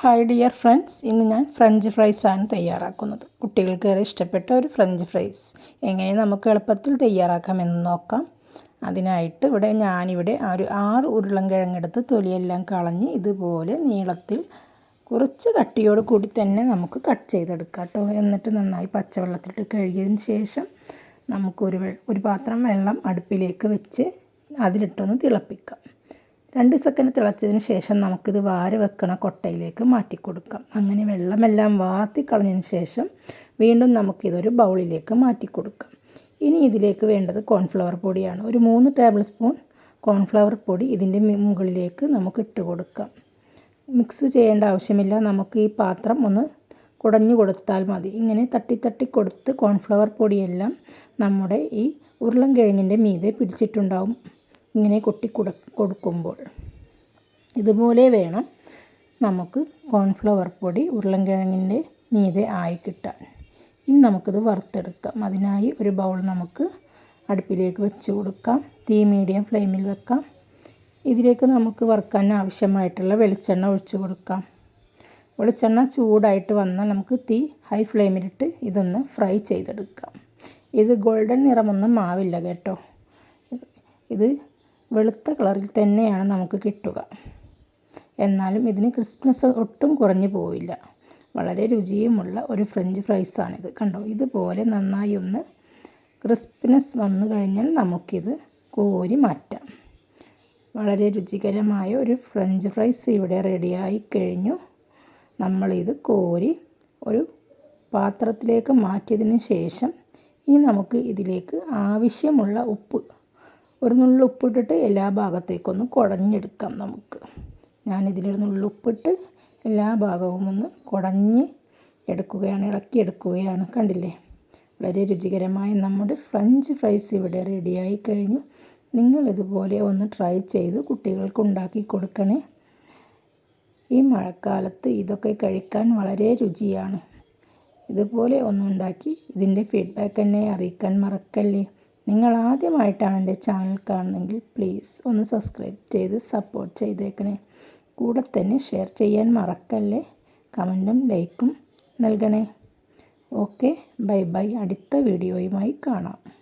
Hi dear friends ഇന്ന് ഞാൻ French fries ആണ് തയ്യാറാക്കുന്നത്. കുട്ടികൾക്ക് ഏറെ ഇഷ്ടപ്പെട്ട ഒരു ഫ്രഞ്ച് ഫ്രൈസ് എങ്ങനെ നമുക്ക് എളുപ്പത്തിൽ തയ്യാറാക്കാമെന്ന് നോക്കാം. അതിനായിട്ട് ഇവിടെ ഞാനിവിടെ ഒരു ആറ് ഉരുളൻകിഴങ്ങെടുത്ത് തൊലിയെല്ലാം കളഞ്ഞ് ഇതുപോലെ നീളത്തിൽ കുറച്ച് കട്ടിയോട് കൂടി തന്നെ നമുക്ക് കട്ട് ചെയ്തെടുക്കാം കേട്ടോ എന്നിട്ട് നന്നായി പച്ചവെള്ളത്തിലിട്ട് കഴുകിയതിന് ശേഷം നമുക്കൊരു ഒരു പാത്രം വെള്ളം അടുപ്പിലേക്ക് വെച്ച് അതിലിട്ടൊന്ന് തിളപ്പിക്കാം. രണ്ട് സെക്കൻഡ് തിളച്ചതിന് ശേഷം നമുക്കിത് വാരി വെക്കണ കൊട്ടയിലേക്ക് മാറ്റി കൊടുക്കാം അങ്ങനെ വെള്ളമെല്ലാം വാത്തി കളഞ്ഞതിന് ശേഷം വീണ്ടും നമുക്കിതൊരു ബൗളിലേക്ക് മാറ്റി കൊടുക്കാം ഇനി ഇതിലേക്ക് വേണ്ടത് കോൺഫ്ലവർ പൊടിയാണ്. ഒരു മൂന്ന് ടേബിൾ സ്പൂൺ കോൺഫ്ലവർ പൊടി ഇതിന്റെ മുകളിലേക്ക് നമുക്ക് ഇട്ട് കൊടുക്കാം. മിക്സ് ചെയ്യേണ്ട ആവശ്യമില്ല. നമുക്ക് ഈ പാത്രം ഒന്ന് കുടഞ്ഞു കൊടുത്താൽ മതി. ഇങ്ങനെ തട്ടി തട്ടി കൊടുത്ത് കോൺഫ്ലവർ പൊടിയെല്ലാം നമ്മുടെ ഈ ഉരുളൻ കിഴങ്ങിന്റെ മീതെ പിടിച്ചിട്ടുണ്ടാവും. ഇങ്ങനെ കൊട്ടി കൊടുക്കുമ്പോൾ. ഇതുപോലെ വേണം നമുക്ക് കോൺഫ്ലവർ പൊടി ഉരുളൻകിഴങ്ങിന്റെ മീതെ ആയി കിട്ടാൻ. ഇനി നമുക്കിത് വറുത്തെടുക്കാം. അതിനായി ഒരു ബൗൾ നമുക്ക് അടുപ്പിലേക്ക് വെച്ച് കൊടുക്കാം. തീ മീഡിയം ഫ്ലെയിമിൽ വെക്കാം. ഇതിലേക്ക് നമുക്ക് വറുക്കാൻ ആവശ്യമായിട്ടുള്ള വെളിച്ചെണ്ണ ഒഴിച്ച് കൊടുക്കാം. വെളിച്ചെണ്ണ ചൂടായിട്ട് വന്നാൽ നമുക്ക് തീ ഹൈ ഫ്ലെയിമിലിട്ട് ഇതൊന്ന് ഫ്രൈ ചെയ്തെടുക്കാം. ഇത് ഗോൾഡൻ നിറമൊന്നും ആവില്ല കേട്ടോ. ഇത് വെളുത്ത കളറിൽ തന്നെയാണ് നമുക്ക് കിട്ടുക. എന്നാലും ഇതിന് ക്രിസ്പ്നെസ് ഒട്ടും കുറഞ്ഞു പോവില്ല. വളരെ രുചിയുമുള്ള ഒരു ഫ്രഞ്ച് ഫ്രൈസാണിത്. കണ്ടോ? ഇതുപോലെ നന്നായി ഒന്ന് ക്രിസ്പ്നെസ് വന്നു കഴിഞ്ഞാൽ നമുക്കിത് കോരി മാറ്റാം. വളരെ രുചികരമായ ഒരു ഫ്രഞ്ച് ഫ്രൈസ് ഇവിടെ റെഡിയായി കഴിഞ്ഞു. നമ്മളിത് കോരി ഒരു പാത്രത്തിലേക്ക് മാറ്റിയതിന് ശേഷം ഇനി നമുക്ക് ഇതിലേക്ക് ആവശ്യമുള്ള ഉപ്പ് ഒരു നുള്ളു ഉപ്പിട്ടിട്ട് എല്ലാ ഭാഗത്തേക്കൊന്ന് കുഴഞ്ഞെടുക്കാം നമുക്ക്. ഞാൻ ഞാനിതിലൊരു നുള്ളു ഉപ്പിട്ട് എല്ലാ ഭാഗവും ഒന്ന് കുടഞ്ഞ് എടുക്കുകയാണ് ഇളക്കിയെടുക്കുകയാണ് കണ്ടില്ലേ? വളരെ രുചികരമായ നമ്മുടെ ഫ്രഞ്ച് ഫ്രൈസ് ഇവിടെ റെഡിയായി കഴിഞ്ഞു. നിങ്ങൾ ഇതുപോലെ ഒന്ന് ട്രൈ ചെയ്ത് കുട്ടികൾക്ക് ഉണ്ടാക്കി കൊടുക്കണേ. ഈ മഴക്കാലത്ത് ഇതൊക്കെ കഴിക്കാൻ വളരെ രുചിയാണ്. ഇതുപോലെ ഒന്നുണ്ടാക്കി ഇതിന്റെ ഫീഡ്ബാക്ക് എന്നെ അറിയിക്കാൻ മറക്കല്ലേ? നിങ്ങൾ ആദ്യമായിട്ടാണ് എന്റെ ചാനൽ കാണുന്നതെങ്കിൽ പ്ലീസ് ഒന്ന് സബ്സ്ക്രൈബ് ചെയ്ത് സപ്പോർട്ട് ചെയ്തേക്കണേ. കൂടെ തന്നെ ഷെയർ ചെയ്യാൻ മറക്കല്ലേ? കമന്റും ലൈക്കും നൽകണേ. Okay bye bye. അടുത്ത വീഡിയോയുമായി കാണാം.